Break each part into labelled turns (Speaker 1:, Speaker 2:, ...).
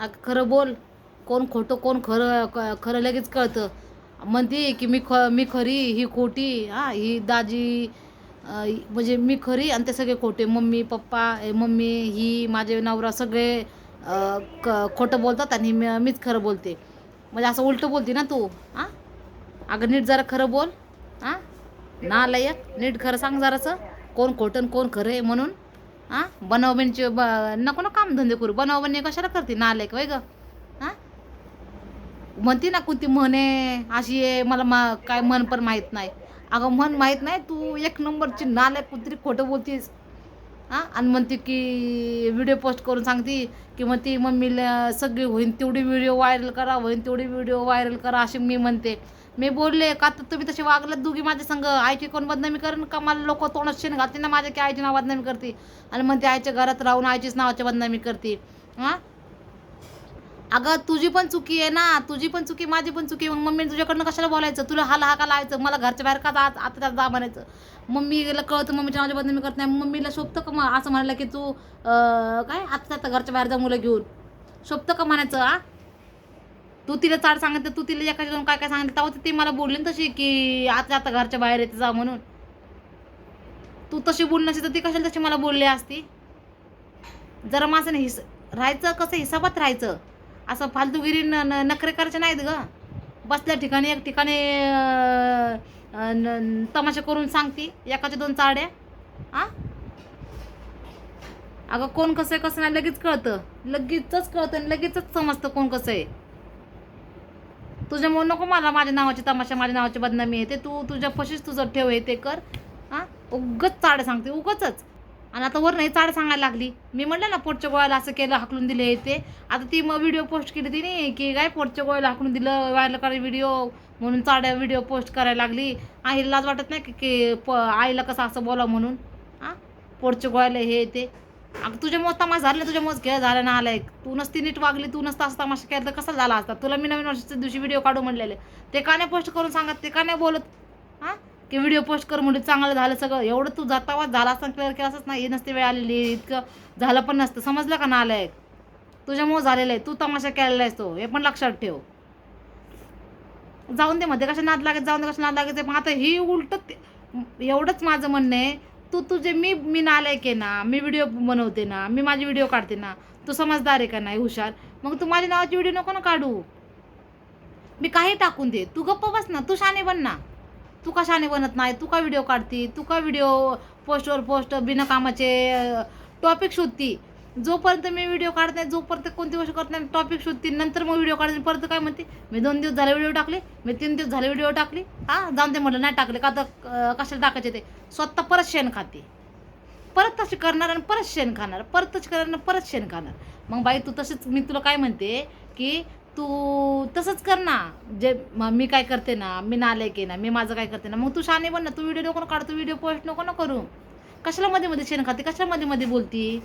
Speaker 1: अगं खरं बोल. कोण खोटं कोण खरं क- खरं लगेच कळतं. म्हणते की मी ख मी खरी ही खोटी हां ही दाजी म्हणजे मी खरी आणि ते सगळे खोटे. मम्मी पप्पा मम्मी ही माझे नवरा सगळे क खोटं बोलतात आणि मी मीच खरं बोलते. म्हणजे असं उलटं बोलते ना तू हां? अगं नीट जरा खरं बोल हां? ना लयक नीट खरं सांग जरासं. कोण खोटं कोण खरं आहे म्हणून. हां बनावबनचे ब नको ना काम धंदे करू. बनावबने कशाला करते नालायक वय ग? हां म्हणते ना कोणती म्हणे अशी आहे मला मा काय मन पण माहीत नाही. अगं मन माहीत नाही तू एक नंबरची नालायक कुठतरी खोटं बोलतीस. हां? आणि म्हणते की व्हिडिओ पोस्ट करून सांगते की मग ती मम्मीला सगळी होईन तेवढी व्हिडिओ व्हायरल करा होईन तेवढी व्हिडिओ व्हायरल करा अशी मी म्हणते. मी बोलले का तर तुम्ही तसे वागलात दोघी माझ्या संग? आईची कोण बदनामी करेन का? मला लोक तोंडात शेण घालते ना माझ्या की आईची नाव बदनामी करते? आणि म्हणते आईच्या घरात राहून आईचीच नावाची बदनामी करते. हां? अगं तुझी पण चुकी आहे ना. तुझी पण चुकी माझी पण चुकी आहे. मग मम्मीने तुझ्याकडनं कशाला बोलायचं? तुला हाल हा का लावायचं. मला घरच्या बाहेर का आज आता त्यात जा म्हणायचं. मम्मीला कळतं मम्मीच्या माझ्या बदनामी करत नाही. मम्मीला शोभतं का मग असं म्हणायला की तू काय? आता आता घरच्या बाहेर जा मुलं घेऊन. शोभतं का म्हणायचं आ? तू तिला चाड सांगितलं तू तिला एकाच्या दोन काय काय सांगितलं तेव्हा ती मला बोलली ना तशी की आता आता घरच्या बाहेर येते जा म्हणून. तू तशी बोलण्याची तर ती कशाला तशी मला बोलली असती? जरा माणसाने हिस राहायचं कसं हिसाबात राहायचं. असं फालतूगिरी न न- नखरे करायचे नाहीत ग. बसल्या ठिकाणी एक ठिकाणी न- तमाशा करून सांगते एकाच्या दोन चाड्या. आ? अगं कोण कसं आहे कसं नाही लगेच कळतं. लगेचच कळतं आणि लगेचच समजतं कोण कसं आहे. तुझ्यामुळे नको मला माझ्या नावाची तमाशा माझ्या नावाची बदनामी आहे. ते तू तुझ्या फशीच तुझं ठेव आहे ते कर. हां उगच चाड सांगते उगचच. आणि आता वर नाही चाड सांगायला लागली. मी म्हटलं ना पोटच्या गोळ्याला असं केलं हाकलून दिले हे ते. आता ती मग व्हिडिओ पोस्ट केली तिने की काय पोटच्या गोळ्याला हाकलून दिलं व्हायरल करा व्हिडिओ म्हणून चाड्या व्हिडिओ पोस्ट करायला लागली. आईला लाज वाटत नाही की- की प आईला कसं असं बोला म्हणून. हां पोटच्या गोळ्याला हे ते. अगं तुझ्या मोज तमाशा झाला तुझ्यामुळेच खेळ झाला ना आलाय. तू नसती नीट वागली तू नसता असं तमाशा केला तर कसा झाला असता? तुला मी नवीन वर्षाच्या दिवशी व्हिडिओ काढू म्हणलेले. ते का नाही पोस्ट करून सांगत ते का नाही बोलत? हां की व्हिडिओ पोस्ट कर म्हणजे चांगलं झालं सगळं. एवढं तू जातावा झाला असता क्लिअर केलं असंच नाही. हे नसते वेळ आलेली इतकं झालं पण नसतं. समजलं का ना आलंय तुझ्यामुळे झालेलं आहे. तू तमाशा केलेला आहेस तो. हे पण लक्षात ठेव. जाऊन दे मध्ये. कशा नाद लागत? जाऊन दे कशा नाद लागायचं पण आता ही उलट एवढंच माझं म्हणणं आहे. तू तुझे मी मी नालायक आहे ना. मी व्हिडिओ बनवते ना. मी माझे व्हिडिओ काढते ना. तू समजदार आहे का नाही? हुशार. मग तू माझ्या नावाची व्हिडिओ नको ना काढू. मी काही टाकून दे. तू गप्प बस ना. तू शाने बन ना. तू का शाने बनत नाही? तू का व्हिडिओ काढती? तू का व्हिडिओ पोस्टवर पोस्ट बिनकामाचे टॉपिक शोधती? जोपर्यंत मी व्हिडिओ काढत नाही जोपर्यंत कोणती गोष्ट करत नाही टॉपिक शोधते. नंतर मग व्हिडिओ काढते परत काय म्हणते? मी दोन दिवस झाले व्हिडिओ टाकले मी तीन दिवस झाले व्हिडिओ टाकली. हां जाऊन ते म्हटलं नाही टाकले. का तर कशाला टाकायचे ते? स्वतः परत शेण खाते. परत तसे करणार आणि परत शेण खाणार. परत तसे करणार परत शेण खाणार. मग बाई तू तसेच मी तुला काय म्हणते की तू तसंच कर ना. जे मग मी काय करते ना मी नालायक आहे ना मी माझं काय करते ना मग तू शाने बन ना तू व्हिडिओ नको काढ तू व्हिडिओ पोस्ट नको ना करू. कशाला मध्ये मध्ये शेण खाते? कशाला मध्ये मध्ये बोलती?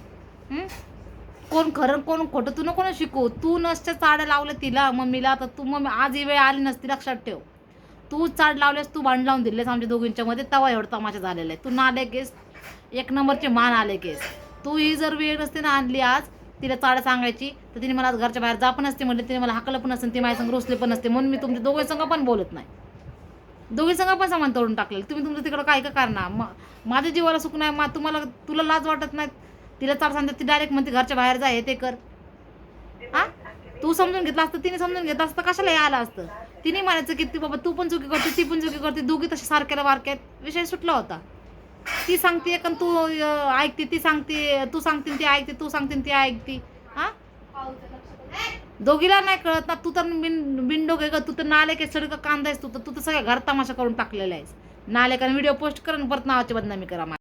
Speaker 1: कोण खरं कोण खोटं तू नको ना शिकू. तू नसच्या चाड्या लावल्या तिला मम्मीला तर तू मग आज ही वेळ आली नसती लक्षात ठेव. तू चाड लावल्यास तू भांड लावून दिलेस आमच्या दोघींच्या मध्ये तवा एवढा तमाशा झालेला आहे. तू नाले केस एक नंबरचे मान आले केस तू ही जर वेळ नसते ना आणली आज तिला चाळ सांगायची तर तिने मला आज घरच्या बाहेर जा पण असते म्हणले तिने मला हाकलं पण असते ती माझ्या संग रोसले पण नसते म्हणून मी तुमच्या दोघे संघ पण बोलत नाही. दोघे संघ पण सामान तोडून टाकलेलं. तुम्ही तुमचं तिकडं काय का करणार? मा माझ्या जीवाला सुख नाही मा तुम्हाला तुला लाज वाटत नाही? तिला चाळ सांगते ती डायरेक्ट म्हणते घरच्या बाहेर जा हे ते कर. हा? तू समजून घेतला असतं तिने समजून घेतलं असतं कशाला आलं असतं? तिने म्हणायचं की ती बाबा तू पण चुकी करते ती पण चुकी करते दोघी तशा सारख्याला वारक्यात विषय सुटला होता. ती सांगते पण तू ऐकते ती सांगते तू सांगते ती ऐकते तू सांगते ती ऐकते. हा? दोघीला नाही कळत ना तू तर बिन बिंडो घे ग तू तर नाले के सडक कांदा आहेस तू तर तू तर सगळ्या घर तमाशा करून टाकलेला आहेस. नाले कारण व्हिडिओ पोस्ट कर आणि परत नावाची बदनामी करा